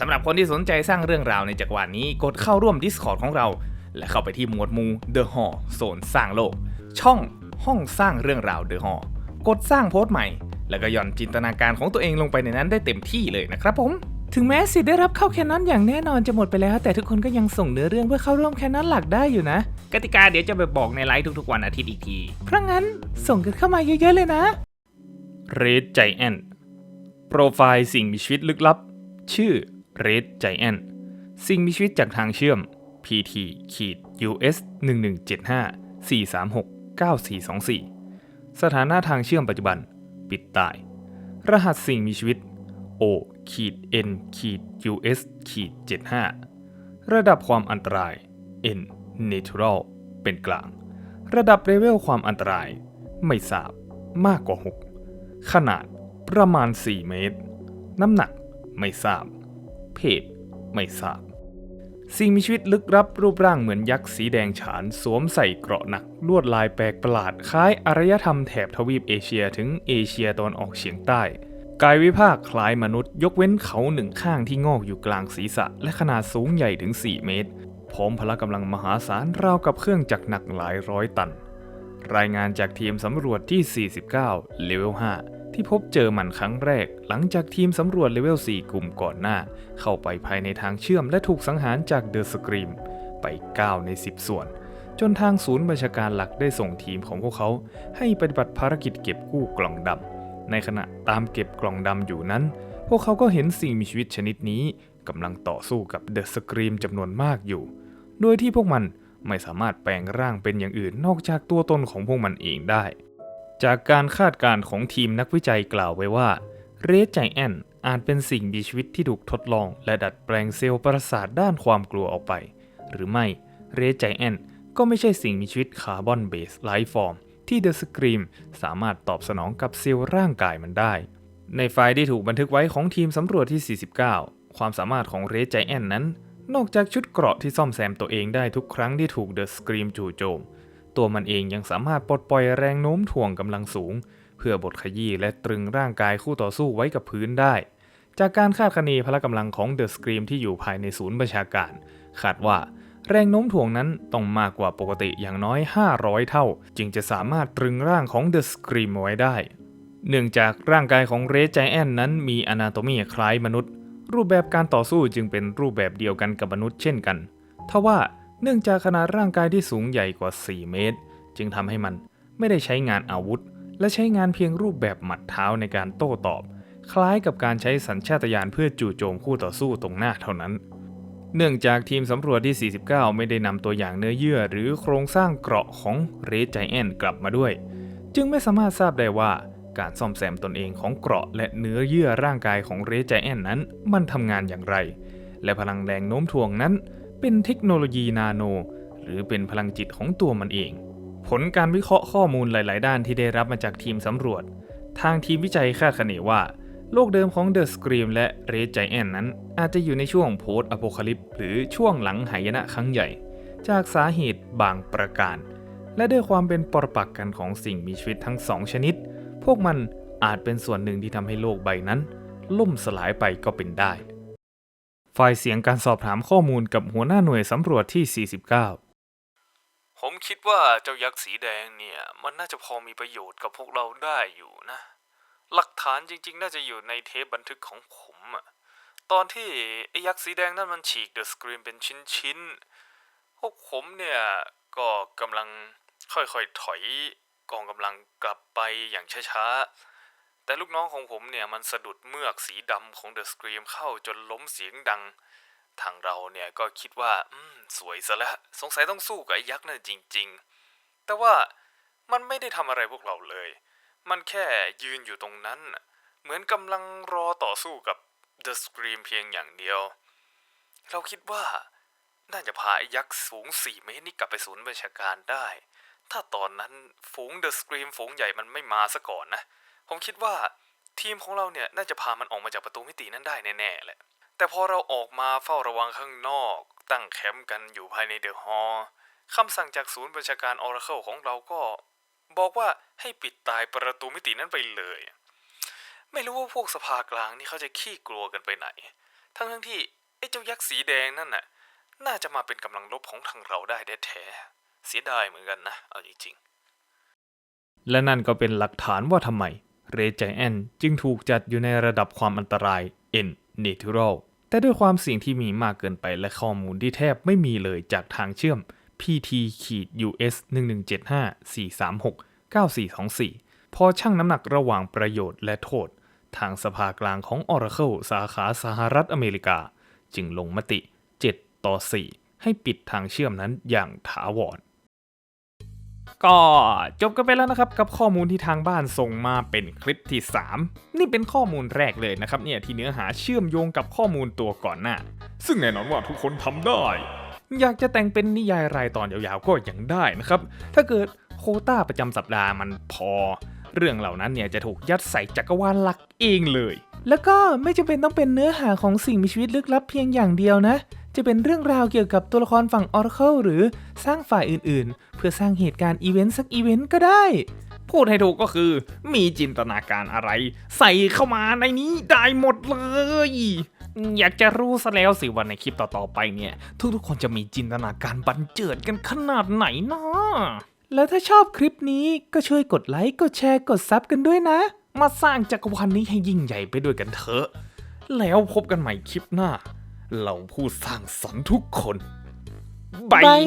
สำหรับคนที่สนใจสร้างเรื่องราวในจักรวาลนี้กดเข้าร่วม Discord ของเรา และเข้าไปที่หมวดมู The Hall โซนสร้างโลก ช่องห้องสร้างเรื่องราว The Hall กดสร้างโพสต์ใหม่ แล้วก็ย่อนจินตนาการของตัวเองลงไปในนั้นได้เต็มที่เลยนะครับผมถึงแม้สิทธิ์ได้รับเข้าแคนนอนอย่างแน่นอนจะหมดไปแล้ว แต่ทุกคนก็ยังส่งเนื้อเรื่องเพื่อเข้าร่วมแคนนอนหลักได้อยู่นะ กติกาเดี๋ยวจะไปบอกในไลฟ์ทุกๆวันอาทิตย์อีกที เพราะงั้นส่งกันเข้ามาเยอะๆเลยนะ Red Giant โปรไฟล์สิ่งมีชีวิตลึกลับ ชื่อ Red Giant สิ่งมีชีวิตจากทางเชื่อม PT ขีด US 1175 436 9424 สถานะทางเชื่อมปัจจุบัน ปิดตาย รหัสสิ่งมีชีวิต O ขีด N ขีด US ขีด75 ระดับความอันตราย N Natural เป็นกลาง ระดับเลเวลความอันตราย ไม่ทราบมากกว่า 6 ขนาดประมาณ 4 เมตร น้ำหนักไม่ทราบ เพศ ไม่ทราบ สิ่งมีชีวิตลึกลับรูปร่างเหมือนยักษ์สีแดงฉาน สวมใส่เกราะหนักลวดลายแปลกประหลาดคล้ายอารยธรรมแถบทวีปเอเชียถึงเอเชียตะวันออกเฉียงใต้ กายวิภาคคล้ายมนุษย์ ยกเว้นเขาหนึ่งข้างที่งอกอยู่กลางศีรษะ และขนาดสูงใหญ่ถึง 4 เมตร พร้อมพละกำลังมหาศาลราวกับเครื่องจักรหนักหลายร้อยตันรายงานจากทีมสำรวจที่ 49 เลเวล 5 ที่พบเจอมันครั้งแรก หลังจากทีมสำรวจเลเวล 4 กลุ่มก่อนหน้า เข้าไปภายในทางเชื่อมและถูกสังหารจากเดอะสกรีมไป 9 ใน 10 ส่วน จนทางศูนย์บัญชาการหลักได้ส่งทีมของพวกเขา ให้ปฏิบัติภารกิจเก็บกู้กล่องดำในขณะตามเก็บกล่องดำอยู่นั้น พวกเขาก็เห็นสิ่งมีชีวิตชนิดนี้กำลังต่อสู้กับเดอะสกรีมจำนวนมากอยู่ โดยที่พวกมันไม่สามารถแปลงร่างเป็นอย่างอื่นนอกจากตัวตนของพวกมันเองได้ จากการคาดการณ์ของทีมนักวิจัยกล่าวไว้ว่าเรดไจแอนอาจเป็นสิ่งมีชีวิตที่ถูกทดลอง และดัดแปลงเซลล์ประสาทด้านความกลัวออกไป หรือไม่เรดไจแอนก็ไม่ใช่สิ่งมีชีวิตคาร์บอนเบสไลฟ์ฟอร์มที่เดอะสกรีมสามารถตอบสนองกับเซลล์ร่างกายมันได้ ในไฟล์ที่ถูกบันทึกไว้ของทีมสำรวจที่ 49 ความสามารถของเรดไจแอนนั้น นอกจากชุดเกราะที่ซ่อมแซมตัวเองได้ทุกครั้งที่ถูกเดอะสกรีมจู่โจม ตัวมันเองยังสามารถปลดปล่อยแรงโน้มถ่วงกำลังสูง เพื่อบดขยี้และตรึงร่างกายคู่ต่อสู้ไว้กับพื้นได้ จากการคาดคะเนพละกำลังของเดอะสกรีมที่อยู่ภายในศูนย์ประชาการ คาดว่าแรงโน้มถ่วงนั้นต้องมากกว่าปกติอย่างน้อย 500 เท่า จึงจะสามารถตรึงร่างของเดอะสกรีมไว้ได้ เนื่องจากร่างกายของเรดไจแอนนั้นมีอนาโตมีคล้ายมนุษย์ รูปแบบการต่อสู้จึงเป็นรูปแบบเดียวกันกับมนุษย์เช่นกันทว่า เนื่องจากขนาดร่างกายที่สูงใหญ่กว่า 4 เมตร จึงทำให้มันไม่ได้ใช้งานอาวุธ และใช้งานเพียงรูปแบบหมัดเท้าในการโต้ตอบ คล้ายกับการใช้สัญชาตญาณเพื่อจู่โจมคู่ต่อสู้ตรงหน้าเท่านั้น เนื่องจากทีมสำรวจที่ 49 ไม่ได้นำตัวอย่างเนื้อเยื่อหรือโครงสร้างเกราะของเรดไจแอนกลับมาด้วย จึงไม่สามารถทราบได้ว่าการซ่อมแซมตนเองของเกราะและเนื้อเยื่อร่างกายของเรดไจแอนนั้น มันทำงานอย่างไร และพลังแรงโน้มถ่วงนั้น เป็นเทคโนโลยีนาโน หรือเป็นพลังจิตของตัวมันเอง ผลการวิเคราะห์ข้อมูลหลาย ๆ ด้านที่ได้รับมาจากทีมสำรวจ ทางทีมวิจัยคาดคะเนว่า โลกเดิมของเดอะสกรีมและเรดไจแอนนั้น อาจจะอยู่ในช่วงโพสต์อโพคาลิปหรือช่วงหลังหายนะครั้งใหญ่ จากสาเหตุบางประการ และด้วยความเป็นปรปักกันของสิ่งมีชีวิตทั้งสองชนิด พวกมันอาจเป็นส่วนหนึ่งที่ทำให้โลกใบนั้น ล่มสลายไปก็เป็นได้ ไฟล์เสียงการสอบถามข้อมูลกับหัวหน้าหน่วยสำรวจที่ 49 ผมคิดว่าเจ้ายักษ์สีแดงเนี่ย มันน่าจะพอมีประโยชน์กับพวกเราได้อยู่นะ หลักฐานจริง ๆ น่าจะอยู่ในเทปบันทึกของผมอะตอนที่ไอ้ยักษ์สีแดงนั่นมันฉีกเดอะสกรีนเป็นชิ้นๆ พวกผมเนี่ย ก็กำลังค่อยๆถอยกองกำลังกลับไปอย่างช้าๆ แต่ลูกน้องของผมเนี่ยมันสะดุดเมือกสีดำของเดอะสกรีมเข้าจนล้มเสียงดัง ทางเราเนี่ยก็คิดว่าอืมสวยซะแล้วสงสัยต้องสู้กับไอ้ยักษ์นั่นจริง ๆ แต่ว่ามันไม่ได้ทำอะไรพวกเราเลย มันแค่ยืนอยู่ตรงนั้น เหมือนกำลังรอต่อสู้กับเดอะสกรีมเพียงอย่างเดียว เราคิดว่าน่าจะพาไอ้ยักษ์สูง 4 เมตรนี่กลับไปศูนย์บัญชาการได้ ถ้าตอนนั้นฝูงเดอะสกรีมฝูงใหญ่มันไม่มาซะก่อนนะ ผมคิดว่าทีมของเราเนี่ยน่าจะพามันออกมาจากประตูมิตินั้นได้แน่ๆแหละ แต่พอเราออกมาเฝ้าระวังข้างนอก ตั้งแคมป์กันอยู่ภายในเดอะฮอลล์คำสั่งจากศูนย์บัญชาการออร์เคิลของเราก็ บอกว่าให้ปิดตายประตูมิตินั้นไปเลย ไม่รู้ว่าพวกสภากลางนี่เขาจะขี้กลัวกันไปไหน ทั้งทั้งที่ไอ้เจ้ายักษ์สีแดงนั่นน่ะ น่าจะมาเป็นกำลังลบของทางเราได้แท้ๆเสียดายเหมือนกันนะ เอาจริงๆ และนั่นก็เป็นหลักฐานว่าทำไม เรจแอนจึงถูกจัดอยู่ในระดับความอันตราย N natural แต่ด้วยความเสี่ยงที่มีมากเกินไปและข้อมูลที่แทบไม่มีเลยจากทางเชื่อม PT US 1175 436 9424 พอชั่งน้ำหนักระหว่างประโยชน์และโทษ ทางสภากลางของ Oracle สาขาสหรัฐอเมริกา จึงลงมติ 7 ต่อ 4 ให้ปิดทางเชื่อมนั้นอย่างถาวร ก็จบกันไปแล้วนะครับกับข้อมูลที่ทางบ้านส่งมาเป็นคลิปที่ 3 นี่เป็นข้อมูลแรกเลยนะครับเนี่ยที่เนื้อหาเชื่อมโยงกับข้อมูลตัวก่อนหน้า ซึ่งแน่นอนว่าทุกคนทำได้ อยากจะแต่งเป็นนิยายรายตอนยาวๆก็ยังได้นะครับ ถ้าเกิดโคต้าประจำสัปดาห์มันพอ เรื่องเหล่านั้นเนี่ยจะถูกยัดใส่จักรวาลหลักเองเลย แล้วก็ไม่จำเป็นต้องเป็นเนื้อหาของสิ่งมีชีวิตลึกลับเพียงอย่างเดียวนะ จะเป็นเรื่องราวเกี่ยวกับตัวละครฝั่ง Oracle หรือสร้างฝ่ายอื่นๆ เพื่อสร้างเหตุการณ์อีเวนต์สักอีเวนต์ก็ได้ พูดให้ถูกก็คือ มีจินตนาการอะไร ใส่เข้ามาในนี้ได้หมดเลย อยากจะรู้ซะแล้วสิว่าในคลิปต่อๆไปเนี่ย ทุกๆคนจะมีจินตนาการบันเจิดกันขนาดไหนนะแล้วถ้าชอบคลิปนี้ก็ช่วยกดไลค์กดแชร์กดซับกันด้วยนะ มาสร้างจักรวาลนี้ให้ยิ่งใหญ่ไปด้วยกันเถอะ แล้วพบกันใหม่คลิปหน้า เราผู้สร้างสรรค์ทุกคน บาย